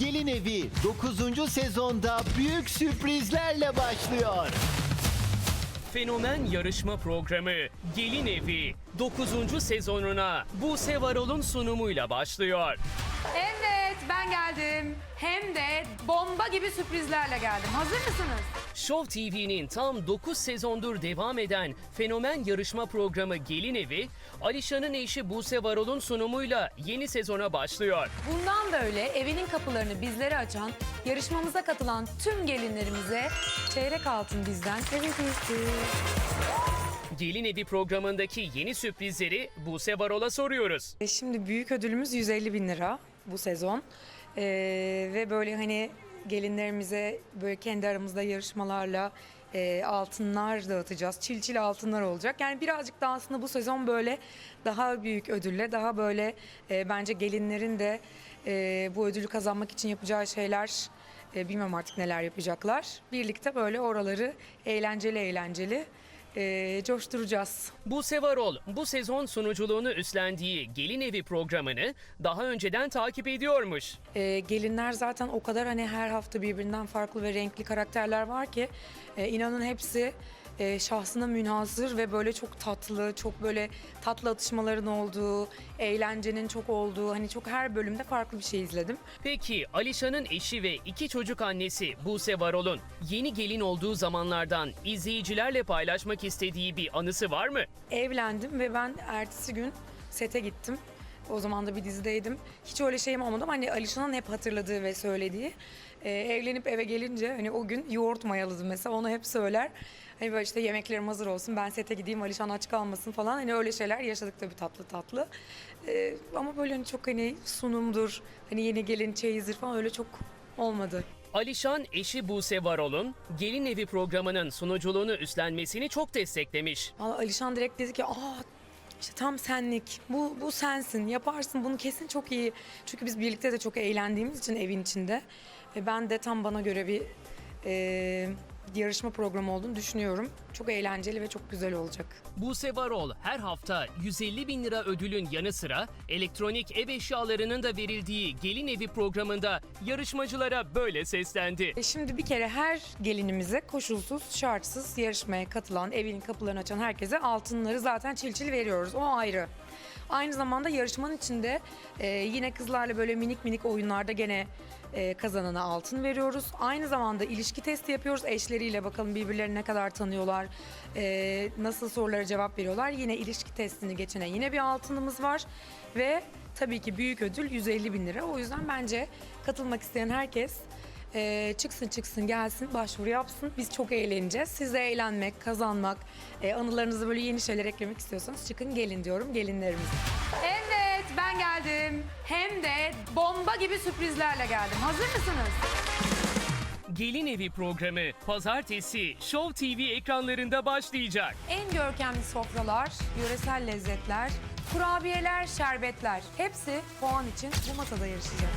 Gelin Evi 9. sezonda büyük sürprizlerle başlıyor. Fenomen yarışma programı Gelin Evi 9. sezonuna Buse Varol'un sunumuyla başlıyor. Evet ben geldim. Hem de bomba gibi sürprizlerle geldim. Hazır mısınız? Show TV'nin tam 9 sezondur devam eden fenomen yarışma programı Gelin Evi, Alişan'ın eşi Buse Varol'un sunumuyla yeni sezona başlıyor. Bundan böyle evinin kapılarını bizlere açan, yarışmamıza katılan tüm gelinlerimize çeyrek altın bizden hediyesi. Gelin Evi programındaki yeni sürprizleri Buse Varol'a soruyoruz. E, Şimdi büyük ödülümüz 150 bin lira bu sezon. Ee, ve böyle hani gelinlerimize böyle kendi aramızda yarışmalarla e, altınlar dağıtacağız. Çil çil altınlar olacak. Yani birazcık da aslında bu sezon böyle daha büyük ödülle, daha böyle e, bence gelinlerin de e, bu ödülü kazanmak için yapacağı şeyler e, bilmem artık neler yapacaklar. Birlikte böyle oraları eğlenceli eğlenceli e, coşturacağız. Buse Varol bu sezon sunuculuğunu üstlendiği Gelin Evi programını daha önceden takip ediyormuş. E, gelinler zaten o kadar hani her hafta birbirinden farklı ve renkli karakterler var ki e, inanın hepsi e, şahsına münhasır ve böyle çok tatlı, çok böyle tatlı atışmaların olduğu, eğlencenin çok olduğu, hani çok her bölümde farklı bir şey izledim. Peki Alişan'ın eşi ve iki çocuk annesi Buse Varol'un yeni gelin olduğu zamanlardan izleyicilerle paylaşmak istediği bir anısı var mı? Evlendim ve ben ertesi gün sete gittim. O zaman da bir dizideydim. Hiç öyle şeyim olmadı ama hani Alişan'ın hep hatırladığı ve söylediği. e, evlenip eve gelince hani o gün yoğurt mayaladı mesela onu hep söyler. Hani böyle işte yemeklerim hazır olsun ben sete gideyim Alişan aç kalmasın falan. Hani öyle şeyler yaşadık tabii tatlı tatlı. E, ama böyle hani çok hani sunumdur, hani yeni gelin çeyizdir falan öyle çok olmadı. Alişan eşi Buse Varol'un Gelin Evi programının sunuculuğunu üstlenmesini çok desteklemiş. Valla Alişan direkt dedi ki aa işte tam senlik. Bu, bu sensin. Yaparsın. Bunu kesin çok iyi. Çünkü biz birlikte de çok eğlendiğimiz için evin içinde. Ve ben de tam bana göre bir e, yarışma programı olduğunu düşünüyorum. Çok eğlenceli ve çok güzel olacak. Buse Varol her hafta 150 bin lira ödülün yanı sıra elektronik ev eşyalarının da verildiği Gelin Evi programında yarışmacılara böyle seslendi. E şimdi bir kere her gelinimize koşulsuz, şartsız yarışmaya katılan, evinin kapılarını açan herkese altınları zaten çil çil veriyoruz. O ayrı. Aynı zamanda yarışmanın içinde e, yine kızlarla böyle minik minik oyunlarda gene e, kazanana altın veriyoruz. Aynı zamanda ilişki testi yapıyoruz eşleriyle bakalım birbirlerini ne kadar tanıyorlar, e, nasıl sorulara cevap veriyorlar. Yine ilişki testini geçene yine bir altınımız var ve tabii ki büyük ödül 150 bin lira. O yüzden bence katılmak isteyen herkes ee, çıksın çıksın gelsin başvuru yapsın. Biz çok eğleneceğiz. Siz de eğlenmek, kazanmak, e, anılarınızı böyle yeni şeyler eklemek istiyorsanız çıkın gelin diyorum gelinlerimize. Evet ben geldim. Hem de bomba gibi sürprizlerle geldim. Hazır mısınız? Gelin Evi programı pazartesi Show TV ekranlarında başlayacak. En görkemli sofralar, yöresel lezzetler, kurabiyeler, şerbetler hepsi puan için bu masada yarışacak.